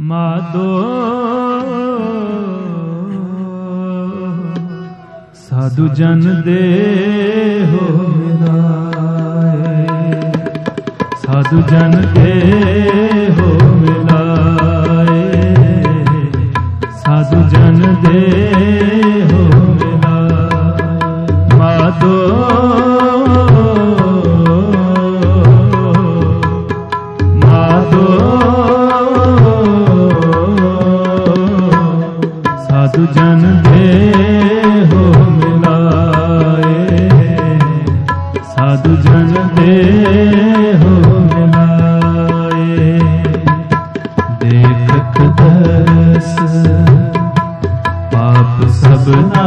ਮਾਦੋ ਸਾਧੂ ਜਨ ਦੇ ਹੋ ਮਿਲਾਏ ਸਾਧੂ ਜਨ ਦੇ ਹੋ ਮਿਲਾਏ ਸਾਧੂ ਜਨ ਦੇ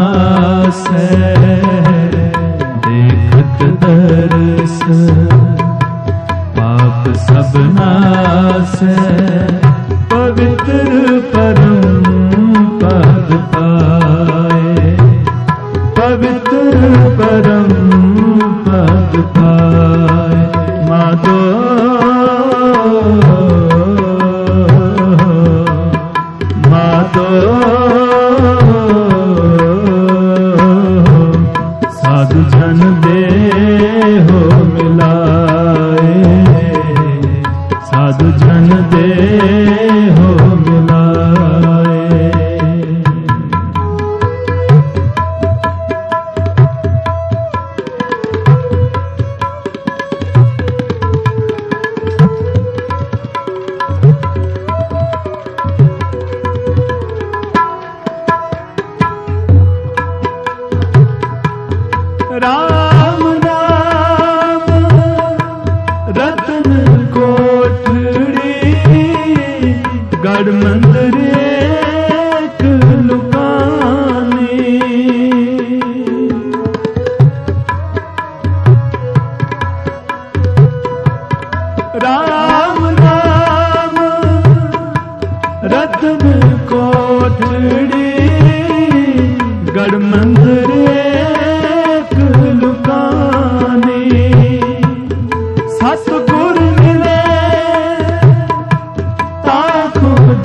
ਆਸੈ ਦੇਖਤ ਦਰਸ ਪਾਪ ਸਭ ਨਾਸੈ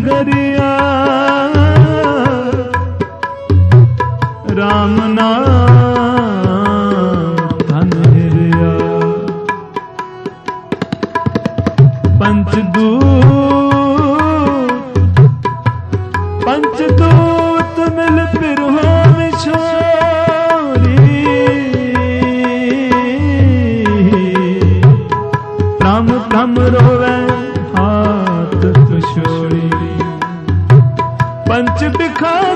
ਦਰਿਆ RAM ਨਾਮ ਧਨ ਹਿਰਿਆ ਪੰਚ ਦੂਤ ਪੰਚ ਦੂਤ ਮਿਲ ਫਿਰ ਹੋਵੇ ਛੋਰੀ RAM ਧਮ ਰੋਵੇ बिखा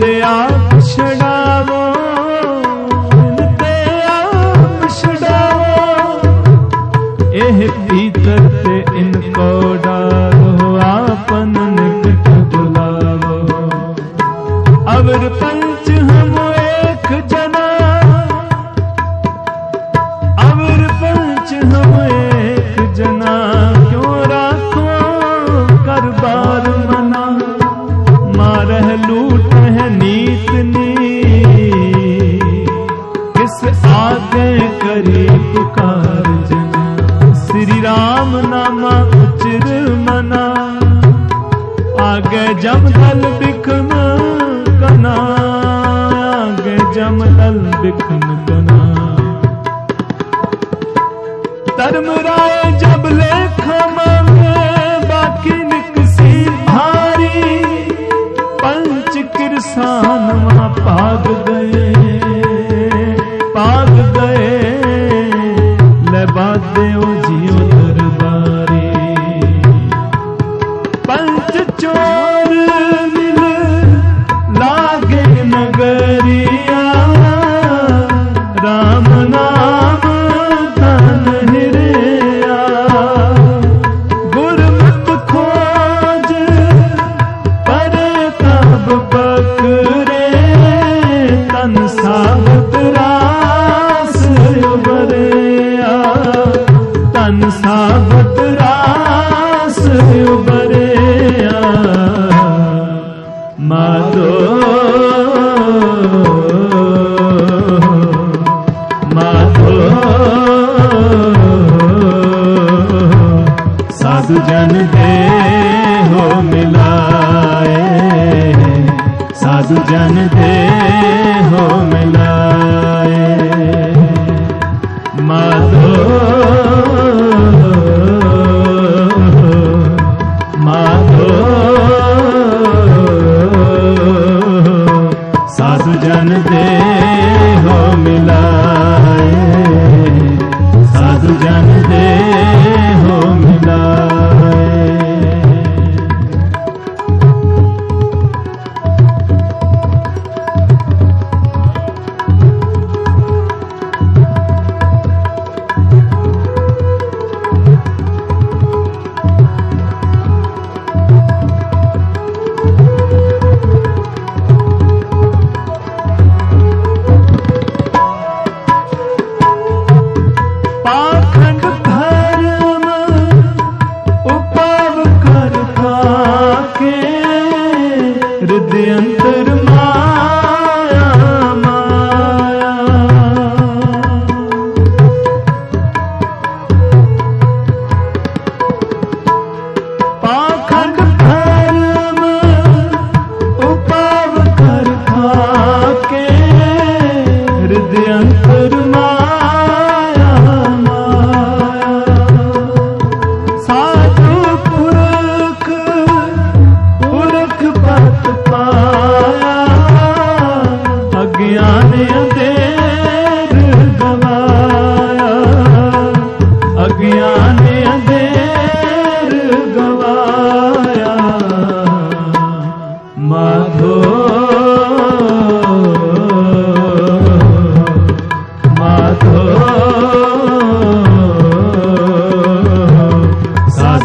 ਤੇ ਆਪ ਛਡਾਵੋ ਹੁਣ ਤੇ ਆਪ ਛਡਾਵੋ ਇਹ ਪੀਤਰ ਤੇ ਇਨ ਕੋਡਾ आगे जमदल बिखन कना आगे जमदल बिखन कना धर्म राय जब लेख मांगे बाकी निकसी भारी पंच किरसान पाग गए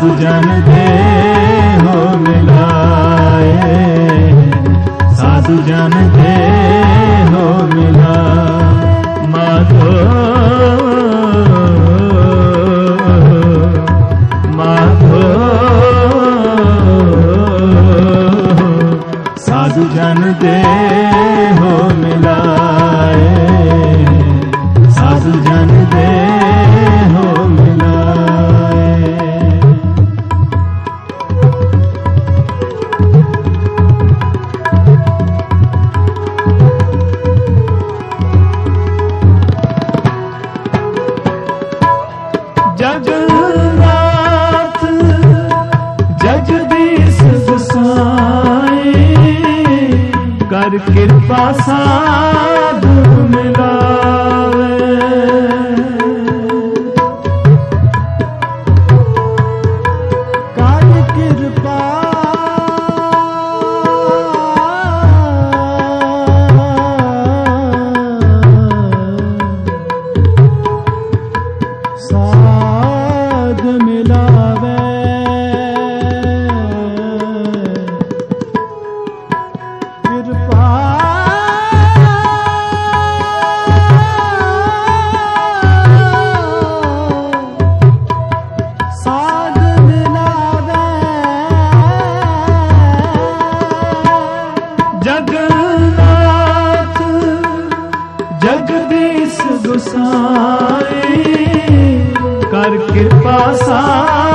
ਸੁਜਨ ਦੇ ਹੋ ਮਿਲਾਏ ਸਾਧੂ ਜਨ ਦੇ ਕਿਰਪਾ ਸਾਧੂ ਮਿਲਾ ਵਸਾਏ ਕਰ ਕਿਰਪਾ ਸਾਈ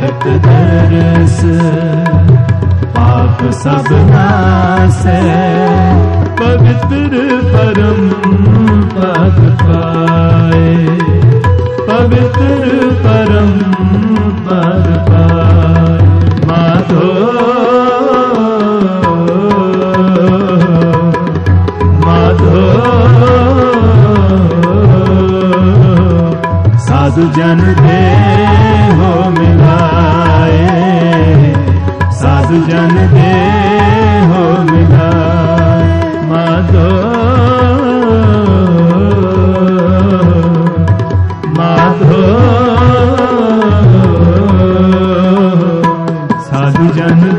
ਨਿਤ ਦਰਸ ਪਾਪ ਸਭ ਨਾਸੇ ਪਵਿੱਤਰ ਪਰਮ ਪਦ ਪਾਏ ਪਵਿੱਤਰ ਪਰਮ ਪਦ ਪਾਏ ਮਾਧੋ ਮਾਧੋ ਸਾਧ ਜਨ ਦੇ Amen.